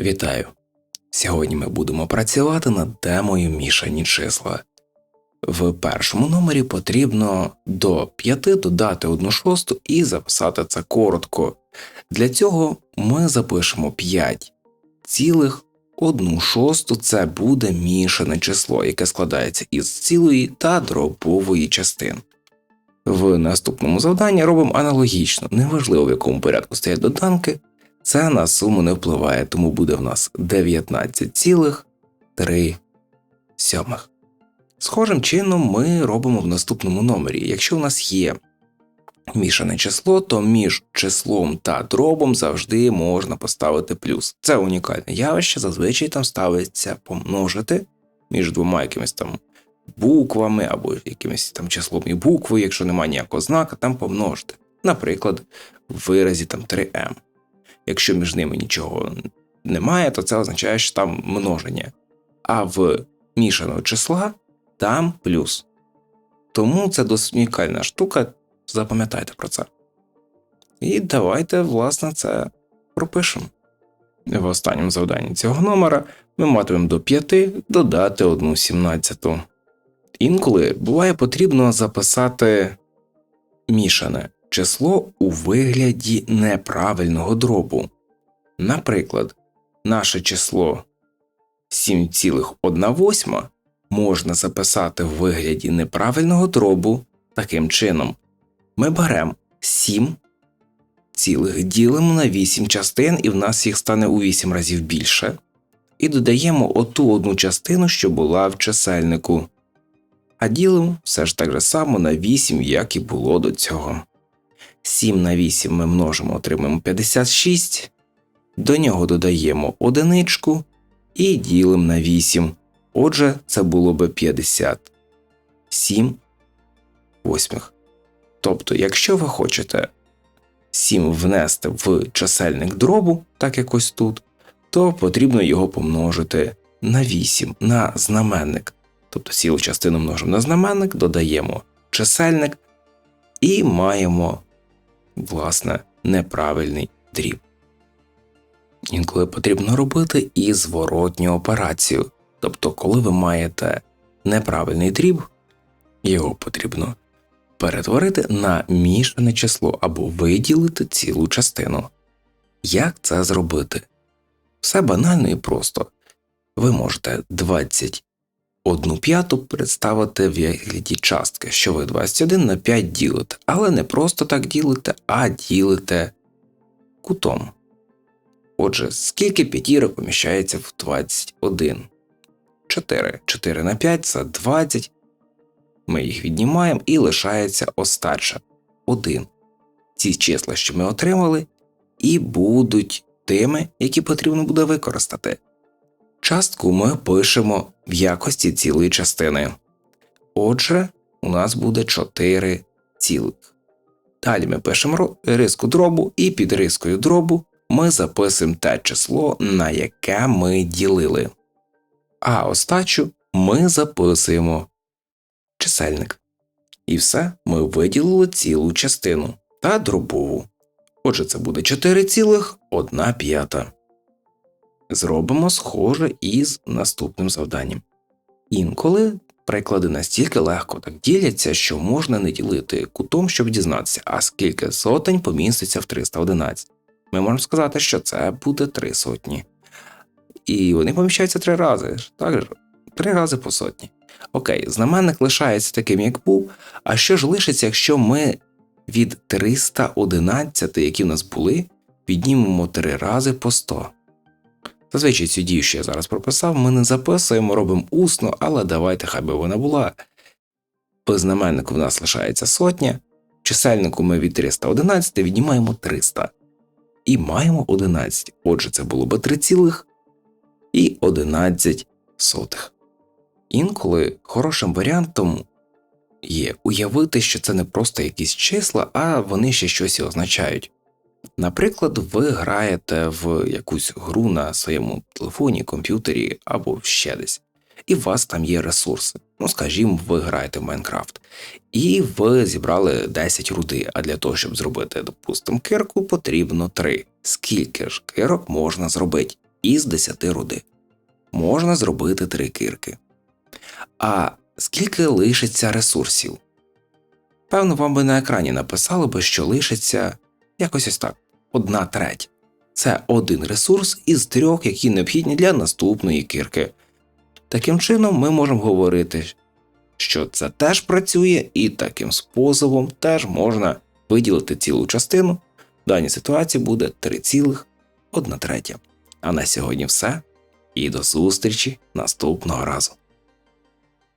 Вітаю! Сьогодні ми будемо працювати над темою мішані числа. В першому номері потрібно до 5 додати 1 шосту і записати це коротко. Для цього ми запишемо 5 цілих 1 шосту це буде мішане число, яке складається із цілої та дробової частин. В наступному завданні робимо аналогічно, неважливо в якому порядку стоять доданки, це на суму не впливає, тому буде в нас 19,3. Схожим чином ми робимо в наступному номері. Якщо у нас є мішане число, то між числом та дробом завжди можна поставити плюс. Це унікальне явище, зазвичай там ставиться помножити між двома якимись там буквами або якимось там числом і буквою, якщо немає ніякого знака, там помножити. Наприклад, в виразі там 3m. Якщо між ними нічого немає, то це означає, що там множення. А в мішаного числа там плюс. Тому це досить унікальна штука, запам'ятайте про це. І давайте, власне, це пропишемо. В останньому завданні цього номера ми матимемо до 5 додати 1 сімнадцяту. Інколи буває потрібно записати мішане число у вигляді неправильного дробу. Наприклад, наше число 7,1 можна записати в вигляді неправильного дробу таким чином. Ми беремо 7 цілих ділимо на 8 частин, і в нас їх стане у 8 разів більше. І додаємо оту одну частину, що була в чисельнику. А ділимо все ж так же само на 8, як і було до цього. 7 на 8 ми множимо, отримаємо 56, до нього додаємо одиничку і ділимо на 8. Отже, це було би 57 восьмих. Тобто, якщо ви хочете 7 внести в чисельник дробу, так як ось тут, то потрібно його помножити на 8 на знаменник. Тобто цілу частину множимо на знаменник, додаємо чисельник і маємо власне, неправильний дріб. Інколи потрібно робити і зворотню операцію, тобто, коли ви маєте неправильний дріб, його потрібно перетворити на мішане число або виділити цілу частину. Як це зробити? Все банально і просто. Ви можете 20 одну п'яту представити в вигляді частки, що ви 21 на 5 ділите, але не просто так ділите, а ділите кутом. Отже, скільки п'ятірок поміщається в 21? 4. 4 на 5 це 20. Ми їх віднімаємо і лишається остача 1. Ці числа, що ми отримали, і будуть тими, які потрібно буде використати. Частку ми пишемо в якості цілої частини. Отже, у нас буде 4 цілих. Далі ми пишемо риску дробу, і під рискою дробу ми записуємо те число, на яке ми ділили. А остачу ми записуємо чисельник. І все ми виділили цілу частину та дробову. Отже, це буде 4 цілих 1 п'ята зробимо схоже із наступним завданням. Інколи приклади настільки легко так діляться, що можна не ділити кутом, щоб дізнатися, а скільки сотень поміститься в 311. Ми можемо сказати, що це буде 3 сотні. І вони поміщаються три рази. Так, три рази по сотні. Окей, знаменник лишається таким, як був. А що ж лишиться, якщо ми від 311, які в нас були, піднімемо три рази по 100? Зазвичай цю дію, що я зараз прописав, ми не записуємо, робимо усно, але давайте хай би вона була. По знаменнику в нас лишається сотня, чисельнику ми від 311 віднімаємо 300. І маємо 11. Отже, це було би 3 цілих і 11 сотих. Інколи хорошим варіантом є уявити, що це не просто якісь числа, а вони ще щось і означають. Наприклад, ви граєте в якусь гру на своєму телефоні, комп'ютері або ще десь, і у вас там є ресурси. Ну, скажімо, ви граєте в Майнкрафт, і ви зібрали 10 руди, а для того, щоб зробити, допустимо, кирку, потрібно 3. Скільки ж кирок можна зробити? із 10 руди. Можна зробити три кирки. А скільки лишиться ресурсів? Певно, вам би на екрані написали би, що лишиться якось ось так: одна треть. Це один ресурс із трьох, які необхідні для наступної кирки. Таким чином, ми можемо говорити, що це теж працює, і таким способом теж можна виділити цілу частину. В даній ситуації буде 3,1 третя. А на сьогодні все. І до зустрічі наступного разу.